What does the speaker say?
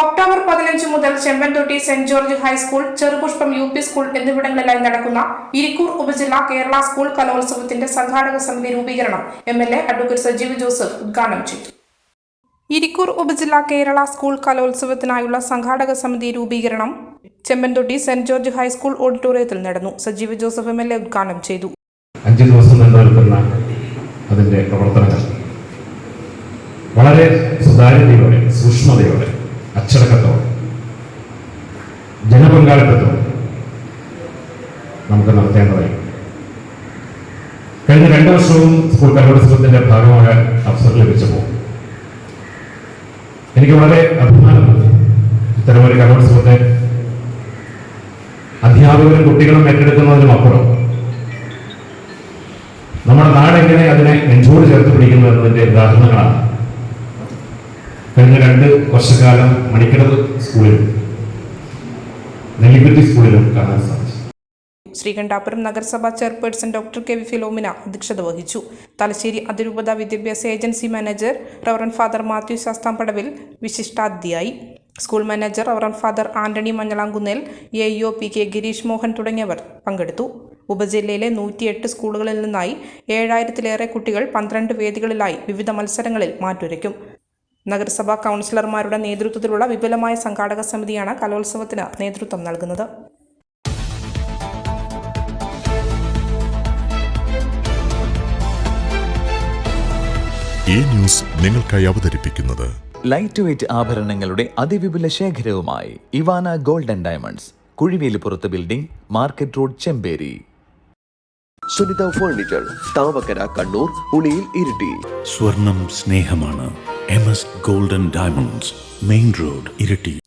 October പതിനഞ്ച് മുതൽ Chempanthotty Saint George high school Cherupushpam U P school എന്നിവിടങ്ങളിലായി നടക്കുന്ന ഇരിക്കൂർ ഉപജില്ല കേരള സ്കൂൾ കലോത്സവത്തിന്റെ സംഘാടക സമിതി രൂപീകരണം M L A advocate Sajeev Joseph ഉദ്ഘാടനം ചെയ്തു. ഇരിക്കൂർ ഉപജില്ല കേരള സ്കൂൾ കലോത്സവത്തിനായുള്ള സംഘാടക സമിതി രൂപീകരണം ചെമ്പൻതൊട്ടി സെന്റ് ജോർജ് ഹൈസ്കൂൾ ഓഡിറ്റോറിയത്തിൽ നടന്നു. Sajeev Joseph M L A ഉദ്ഘാടനം ചെയ്തു. അഞ്ച് ദിവസം നീണ്ടു അതിന്റെ പ്രവർത്തനങ്ങൾ വളരെ സുതാര്യതയോടെ സൂക്ഷ്മതയോടെ അച്ചടക്കത്തോടെ ജനപങ്കാളിത്തത്തോടെ നമുക്ക് നടത്തേണ്ടതായി. കഴിഞ്ഞ രണ്ട് വർഷവും സ്കൂൾ കലോത്സവത്തിന്റെ ഭാഗമാകാൻ അവസരം ലഭിച്ചപ്പോൾ എനിക്ക് വളരെ അഭിമാനമുണ്ട് ഇത്തരമൊരു കലോത്സവത്തെ അധ്യാപകരും കുട്ടികളും ഏറ്റെടുക്കുന്നതിനും അപ്പുറം നമ്മുടെ നാടെങ്ങനെ അതിനെ നെഞ്ചോട് ചേർത്ത് പിടിക്കുന്നു എന്നതിന്റെ ഉദാഹരണങ്ങളാണ്. കഴിഞ്ഞ രണ്ട് വർഷക്കാലം മണിക്കടവ് സ്കൂളിലും നെല്ലിക്കുറ്റി സ്കൂളിലും കാണാൻ സാധിച്ചു. ശ്രീകണ്ഠാപുരം നഗരസഭാ chairperson doctor K V Philomina അധ്യക്ഷത വഹിച്ചു. തലശ്ശേരി അതിരൂപത വിദ്യാഭ്യാസ agency manager reverend father Mathew Sasthampadavil വിശിഷ്ടാതിഥിയായി. School manager reverend father Antony Manjalamkunnel A E O P K Gireesh Mohan തുടങ്ങിയവർ പങ്കെടുത്തു. ഉപജില്ലയിലെ നൂറ്റിയെട്ട് സ്കൂളുകളിൽ നിന്നായി ഏഴായിരത്തിലേറെ കുട്ടികൾ പന്ത്രണ്ട് വേദികളിലായി വിവിധ മത്സരങ്ങളിൽ മാറ്റുരയ്ക്കും. നഗരസഭാ കൗൺസിലർമാരുടെ നേതൃത്വത്തിലുള്ള വിപുലമായ സംഘാടക സമിതിയാണ് കലോത്സവത്തിന് നേതൃത്വം നൽകുന്നത്. ഈ ന്യൂസ് നിങ്ങൾക്കായി അവതരിപ്പിക്കുന്നത് ലൈറ്റ് വെയ്റ്റ് ആഭരണങ്ങളുടെ അതിവിപുല ശേഖരവുമായി Ivana golden diamonds Kuzhivelippurath building market road Chemperi. Sunitha furniture Thavakkara Kannur Uliyil Iritty. സ്വർണം സ്നേഹമാണ്. M S golden diamonds main road Iritty